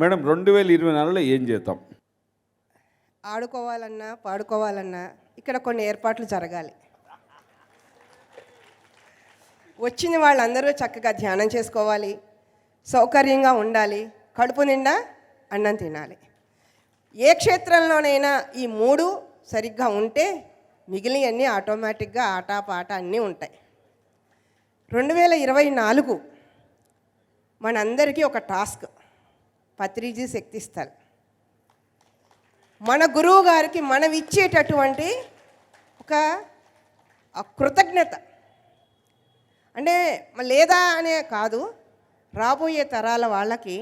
Madam రెండు వేల ఇరవై నాలుగులో ఏం చేద్దాం? ఆడుకోవాలన్నా పాడుకోవాలన్నా ఇక్కడ కొన్ని ఏర్పాట్లు జరగాలి. వచ్చిన వాళ్ళందరూ చక్కగా ధ్యానం చేసుకోవాలి సౌకర్యంగా ఉండాలి కడుపు నిండా అన్నం తినాలి. ఏ క్షేత్రంలోనైనా ఈ మూడు సరిగ్గా ఉంటే మిగిలినవన్నీ ఆటోమేటిక్గా ఆట పాట అన్నీ ఉంటాయి. రెండు వేల ఇరవై నాలుగు మనందరికీ ఒక టాస్క్. పత్రిజీ శక్తిస్థల్ మన గురువు గారికి మనం ఇచ్చేటటువంటి ఒక కృతజ్ఞత. అంటే లేదా అనే కాదు రాబోయే తరాల వాళ్ళకి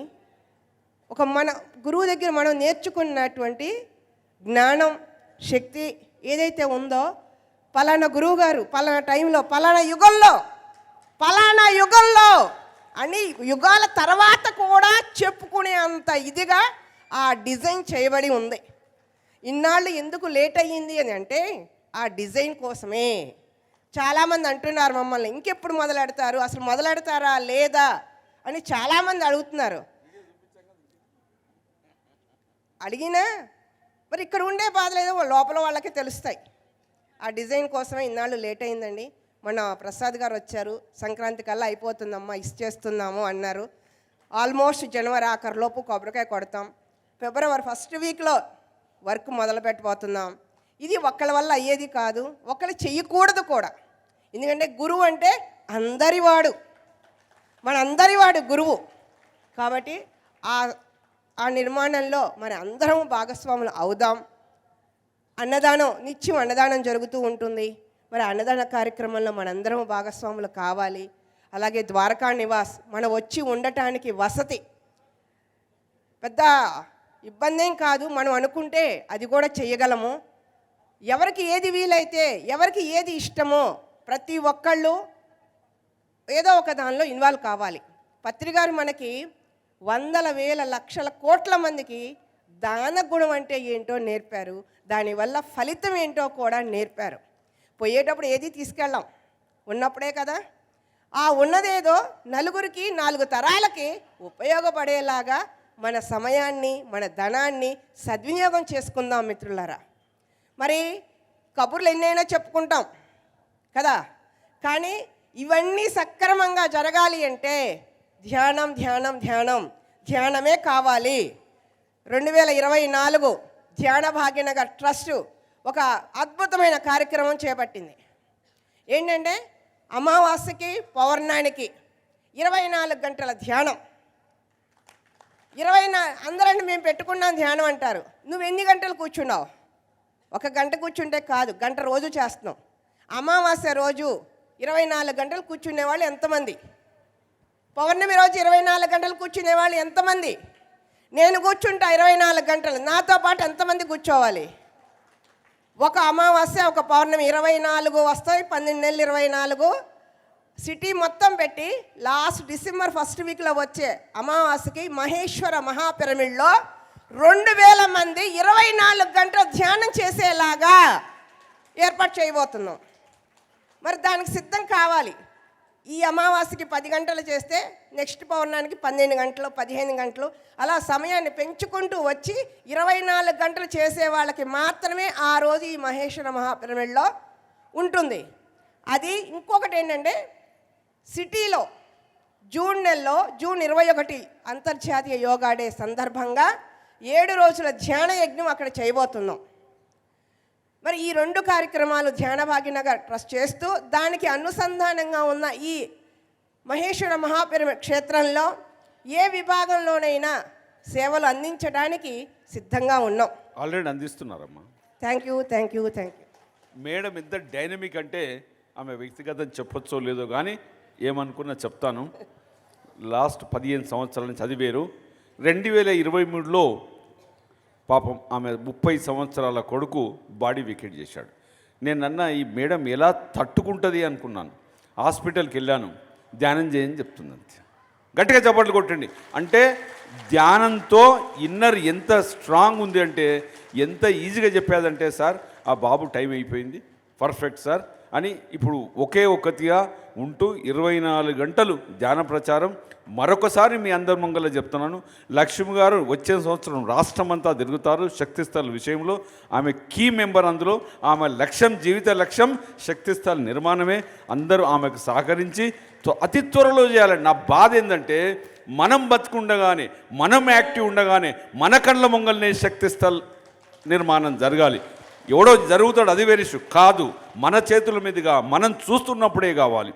ఒక మన గురువు దగ్గర మనం నేర్చుకున్నటువంటి జ్ఞానం శక్తి ఏదైతే ఉందో పలానా గురువు గారు పలానా టైంలో పలానా యుగంలో పలానా యుగంలో అని యుగాల తర్వాత కూడా చెప్పుకునే అంత ఇదిగా ఆ డిజైన్ చేయబడి ఉంది. ఇన్నాళ్ళు ఎందుకు లేట్ అయ్యింది అని అంటే ఆ డిజైన్ కోసమే. చాలామంది అంటున్నారు మమ్మల్ని ఇంకెప్పుడు మొదలెడతారు? అసలు మొదలెడతారా? లేదా? అని చాలామంది అడుగుతున్నారు. అడిగినా మరి ఇక్కడ ఉండే బాధలు ఏదో లోపల వాళ్ళకి తెలుస్తాయి. ఆ డిజైన్ కోసమే ఇన్నాళ్ళు లేట్ అయిందండి మన ప్రసాద్ గారు వచ్చారు. సంక్రాంతి కల్లా అయిపోతుందమ్మా ఇచ్చేస్తున్నాము అన్నారు. ఆల్మోస్ట్ జనవరి ఆఖరిలోపు కొబ్బరికాయ కొడతాం. ఫిబ్రవరి ఫస్ట్ వీక్లో వర్క్ మొదలు పెట్టబోతున్నాం. ఇది ఒకళ్ళ వల్ల అయ్యేది కాదు ఒకళ్ళు చెయ్యకూడదు కూడా. ఎందుకంటే గురువు అంటే అందరివాడు మనందరివాడు గురువు. కాబట్టి ఆ ఆ నిర్మాణంలో మరి అందరం భాగస్వాములు అవుదాం. అన్నదానం నిత్యం అన్నదానం జరుగుతూ ఉంటుంది. మరి అన్నదాన కార్యక్రమంలో మనందరం భాగస్వాములు కావాలి. అలాగే ద్వారకా నివాస్ మనం వచ్చి ఉండటానికి వసతి. పెద్ద ఇబ్బంది ఏం కాదు మనం అనుకుంటే అది కూడా చేయగలము ఎవరికి ఏది వీలైతే ఎవరికి ఏది ఇష్టమో ప్రతి ఒక్కళ్ళు ఏదో ఒక దానిలో ఇన్వాల్వ్ కావాలి. పత్రికారు మనకి వందల వేల లక్షల కోట్ల మందికి దాన గుణం అంటే ఏంటో నేర్పారు. దానివల్ల ఫలితం ఏంటో కూడా నేర్పారు. పోయేటప్పుడు ఏది తీసుకెళ్ళాం? ఉన్నప్పుడే కదా. ఆ ఉన్నదేదో నలుగురికి నాలుగు తరాలకి ఉపయోగపడేలాగా మన సమయాన్ని మన ధనాన్ని సద్వినియోగం చేసుకుందాం మిత్రులారా. మరి కబుర్లు ఎన్నైనా చెప్పుకుంటాం కదా. కానీ ఇవన్నీ సక్రమంగా జరగాలి అంటే ధ్యానం ధ్యానం ధ్యానం ధ్యానమే కావాలి. రెండు వేల ఇరవై నాలుగు ధ్యాన భాగ్యనగర్ ట్రస్టు ఒక అద్భుతమైన కార్యక్రమం చేపట్టింది. ఏంటంటే అమావాస్యకి పౌర్ణానికి ఇరవై నాలుగు గంటల ధ్యానం. ఇరవై నా అందరండి మేము పెట్టుకున్నాం ధ్యానం అంటారు. నువ్వు ఎన్ని గంటలు కూర్చున్నావు? ఒక గంట కూర్చుంటే కాదు గంట రోజు చేస్తున్నాం. అమావాస్య రోజు ఇరవై నాలుగు గంటలు కూర్చునే వాళ్ళు ఎంతమంది? పౌర్ణమి రోజు ఇరవై నాలుగు గంటలు కూర్చునే వాళ్ళు ఎంతమంది? నేను కూర్చుంటా ఇరవై నాలుగు గంటలు. నాతో పాటు ఎంతమంది కూర్చోవాలి? ఒక అమావాస్య ఒక పౌర్ణమి ఇరవై నాలుగు వస్తాయి పన్నెండు నెలలు ఇరవై నాలుగు. సిటీ మొత్తం పెట్టి లాస్ట్ డిసెంబర్ ఫస్ట్ వీక్లో వచ్చే అమావాస్యకి మహేశ్వర మహాపిరమిడ్లో రెండు వేల మంది ఇరవై నాలుగు గంటలు ధ్యానం చేసేలాగా ఏర్పాటు చేయబోతున్నాం. మరి దానికి సిద్ధం కావాలి. ఈ అమావాస్యకి పది గంటలు చేస్తే నెక్స్ట్ పౌర్ణానికి పన్నెండు గంటలు పదిహేను గంటలు. అలా సమయాన్ని పెంచుకుంటూ వచ్చి ఇరవై నాలుగు గంటలు చేసే వాళ్ళకి మాత్రమే ఆ రోజు ఈ మహేశ్వర మహాపిరమిడ్లో ఉంటుంది. అది ఇంకొకటి ఏంటంటే సిటీలో జూన్ నెలలో జూన్ ఇరవై ఒకటి అంతర్జాతీయ యోగా డే సందర్భంగా ఏడు రోజుల ధ్యాన యజ్ఞం అక్కడ చేయబోతున్నాం. మరి ఈ రెండు కార్యక్రమాలు ధ్యాన భాగ్యనగర్ ట్రస్ట్ చేస్తూ దానికి అనుసంధానంగా ఉన్న ఈ మహేశ్వర మహాపిరమిడ్ క్షేత్రంలో ఏ విభాగంలోనైనా సేవలు అందించడానికి సిద్ధంగా ఉన్నాం. Already అందిస్తున్నారమ్మా. Thank you thank you thank you madam ఎంత డైనమిక్ అంటే ఆమె వ్యక్తిగతం చెప్పొచ్చో లేదో కానీ ఏమనుకున్నా చెప్తాను. లాస్ట్ పదిహేను సంవత్సరాల నుంచి చదివారు రెండు వేల ఇరవై మూడులో పాపం ఆమె ముప్పై సంవత్సరాల కొడుకు బాడీ వికెట్ చేశాడు. నేను అన్న ఈ మేడం ఎలా తట్టుకుంటుంది అనుకున్నాను. హాస్పిటల్కి వెళ్ళాను. ధ్యానం చేయని చెప్తుంది అంతే. గట్టిగా చప్పట్లు కొట్టండి. అంటే ధ్యానంతో ఇన్నర్ ఎంత స్ట్రాంగ్ ఉంది అంటే ఎంత ఈజీగా చెప్పేదంటే సార్ ఆ బాబు టైం అయిపోయింది. పర్ఫెక్ట్ సార్ అని ఇప్పుడు ఒకే ఒక్కతిగా ఉంటూ ఇరవై నాలుగు గంటలు ధ్యాన ప్రచారం. మరొకసారి మీ అందరి మంగళ చెప్తున్నాను. లక్ష్మి గారు వచ్చే సంవత్సరం రాష్ట్రమంతా తిరుగుతారు శక్తిస్థల విషయంలో. ఆమె కీ మెంబర్ అందులో. ఆమె లక్ష్యం జీవిత లక్ష్యం శక్తిస్థల నిర్మాణమే. అందరూ ఆమెకు సహకరించి త్వ- అతి త్వరలో చేయాలండి. నా బాధ ఏంటంటే మనం బతుకుండగానే మనం యాక్టివ్ ఉండగానే మన కళ్ళ మొంగల్నే శక్తిస్థల్ నిర్మాణం జరగాలి. ఎవడో జరుగుతాడు అది వేరే కాదు మన చేతుల మీదుగా మనం చూస్తున్నప్పుడే కావాలి.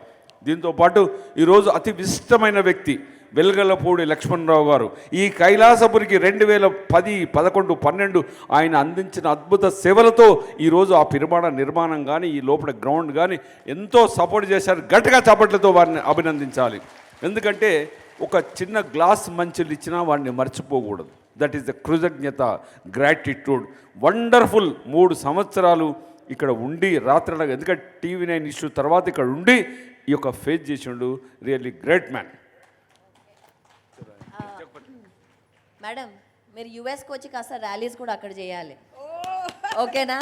దీంతో పాటు ఈరోజు అతి విశిష్టమైన వ్యక్తి వెలగలపూడి లక్ష్మణరావు గారు. ఈ కైలాసపురికి రెండు వేల పది పదకొండు పన్నెండు ఆయన అందించిన అద్భుత సేవలతో ఈరోజు ఆ పిరమాణ నిర్మాణం కానీ ఈ లోపల గ్రౌండ్ కానీ ఎంతో సపోర్ట్ చేశారు. గట్టిగా చప్పట్లతో వారిని అభినందించాలి. ఎందుకంటే ఒక చిన్న గ్లాస్ మంచులు ఇచ్చినా వాడిని మర్చిపోకూడదు. దట్ ఈస్ ద కృతజ్ఞత గ్రాటిట్యూడ్ వండర్ఫుల్ మూడు సంవత్సరాలు ఇక్కడ ఉండి రాత్రి ఎందుకంటే టీవీ నైన్ ఇష్యూ తర్వాత ఇక్కడ ఉండి ఈ యొక్క ఫేస్ చేసిండు రియల్లీ గ్రేట్ మ్యాన్. మేడం మీరు యుఎస్కి వచ్చి కాస్త ర్యాలీస్ కూడా అక్కడ చేయాలి. ఓకేనా?